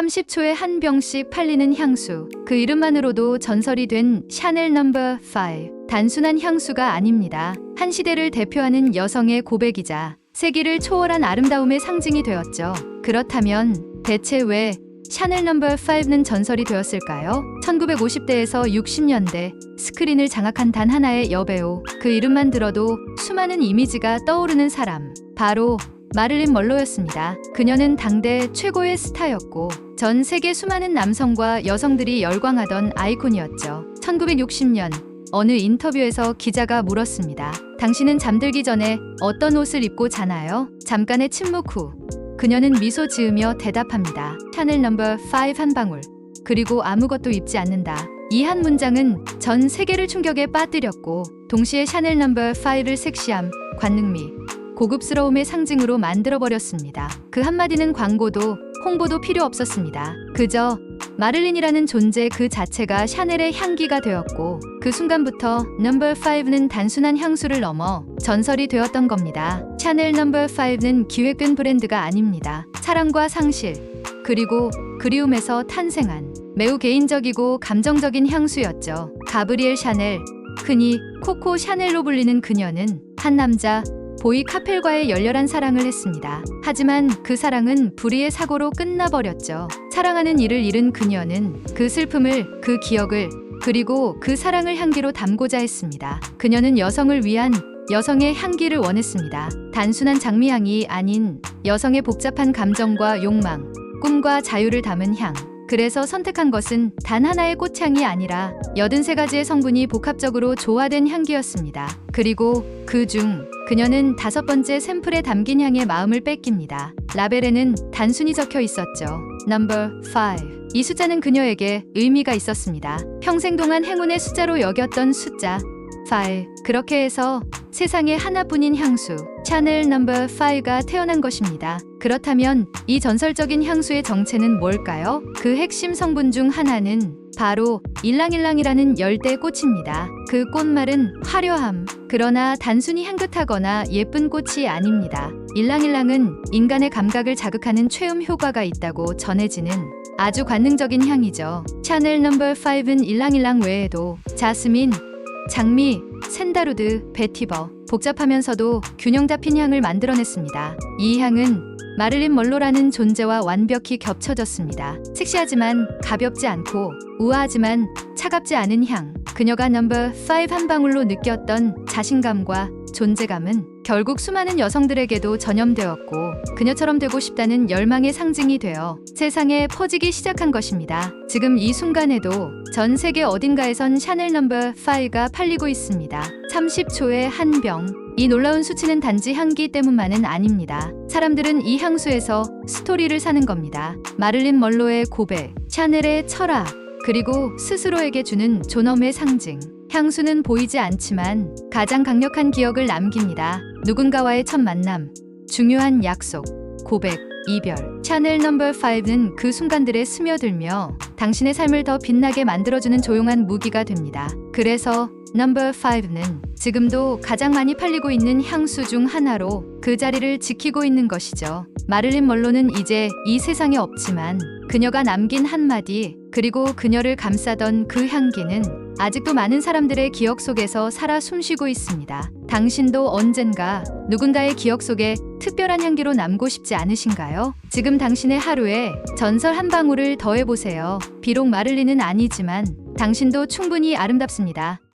30초에 한 병씩 팔리는 향수. 그 이름만으로도 전설이 된 샤넬 넘버 5. 단순한 향수가 아닙니다. 한 시대를 대표하는 여성의 고백이자 세기를 초월한 아름다움의 상징이 되었죠. 그렇다면 대체 왜 샤넬 넘버 5는 전설이 되었을까요? 1950대에서 60년대 스크린을 장악한 단 하나의 여배우. 그 이름만 들어도 수많은 이미지가 떠오르는 사람. 바로 마를린 멀로였습니다. 그녀는 당대 최고의 스타였고 전 세계 수많은 남성과 여성들이 열광하던 아이콘이었죠. 1960년 어느 인터뷰에서 기자가 물었습니다. 당신은 잠들기 전에 어떤 옷을 입고 자나요? 잠깐의 침묵 후 그녀는 미소 지으며 대답합니다. 샤넬 넘버 5한 방울. 그리고 아무것도 입지 않는다. 이 한 문장은 전 세계를 충격에 빠뜨렸고 동시에 샤넬 넘버 5를 섹시함, 관능미, 고급스러움의 상징으로 만들어버렸습니다. 그 한마디는 광고도 홍보도 필요 없었습니다. 그저 마를린이라는 존재 그 자체가 샤넬의 향기가 되었고 그 순간부터 넘버 5는 단순한 향수를 넘어 전설이 되었던 겁니다. 샤넬 넘버 5는 기획된 브랜드가 아닙니다. 사랑과 상실 그리고 그리움에서 탄생한 매우 개인적이고 감정적인 향수였죠. 가브리엘 샤넬 흔히 코코 샤넬로 불리는 그녀는 한 남자 보이 카펠과의 열렬한 사랑을 했습니다. 하지만 그 사랑은 불의의 사고로 끝나버렸죠. 사랑하는 이를 잃은 그녀는 그 슬픔을, 그 기억을, 그리고 그 사랑을 향기로 담고자 했습니다. 그녀는 여성을 위한 여성의 향기를 원했습니다. 단순한 장미향이 아닌 여성의 복잡한 감정과 욕망, 꿈과 자유를 담은 향. 그래서 선택한 것은 단 하나의 꽃향이 아니라 83가지의 성분이 복합적으로 조화된 향기였습니다. 그리고 그 중 그녀는 다섯 번째 샘플에 담긴 향의 마음을 뺏깁니다. 라벨에는 단순히 적혀 있었죠. Number 5. 이 숫자는 그녀에게 의미가 있었습니다. 평생 동안 행운의 숫자로 여겼던 숫자 5. 그렇게 해서 세상에 하나뿐인 향수 샤넬 넘버 5가 태어난 것입니다. 그렇다면 이 전설적인 향수의 정체는 뭘까요? 그 핵심 성분 중 하나는 바로 일랑일랑이라는 열대 꽃입니다. 그 꽃말은 화려함. 그러나 단순히 향긋하거나 예쁜 꽃이 아닙니다. 일랑일랑은 인간의 감각을 자극하는 최음 효과가 있다고 전해지는 아주 관능적인 향이죠. 샤넬 넘버 5는 일랑일랑 외에도 자스민, 장미, 샌다루드, 베티버 복잡하면서도 균형 잡힌 향을 만들어냈습니다. 이 향은 마를린 멀로라는 존재와 완벽히 겹쳐졌습니다. 섹시하지만 가볍지 않고 우아하지만 차갑지 않은 향. 그녀가 넘버 5한 방울로 느꼈던 자신감과 존재감은 결국 수많은 여성들에게도 전염되었고 그녀처럼 되고 싶다는 열망의 상징이 되어 세상에 퍼지기 시작한 것입니다. 지금 이 순간에도 전 세계 어딘가에선 샤넬 넘버 5가 팔리고 있습니다. 30초에 한 병. 이 놀라운 수치는 단지 향기 때문만은 아닙니다. 사람들은 이 향수에서 스토리를 사는 겁니다. 마를린 멀로의 고백, 샤넬의 철학, 그리고 스스로에게 주는 존엄의 상징. 향수는 보이지 않지만 가장 강력한 기억을 남깁니다. 누군가와의 첫 만남, 중요한 약속, 고백, 이별. 샤넬 넘버 5는 그 순간들에 스며들며 당신의 삶을 더 빛나게 만들어주는 조용한 무기가 됩니다. 그래서 넘버 5는 지금도 가장 많이 팔리고 있는 향수 중 하나로 그 자리를 지키고 있는 것이죠. 마를린 멀로는 이제 이 세상에 없지만 그녀가 남긴 한마디 그리고 그녀를 감싸던 그 향기는 아직도 많은 사람들의 기억 속에서 살아 숨쉬고 있습니다. 당신도 언젠가 누군가의 기억 속에 특별한 향기로 남고 싶지 않으신가요? 지금 당신의 하루에 전설 한 방울을 더해보세요. 비록 마를린은 아니지만 당신도 충분히 아름답습니다.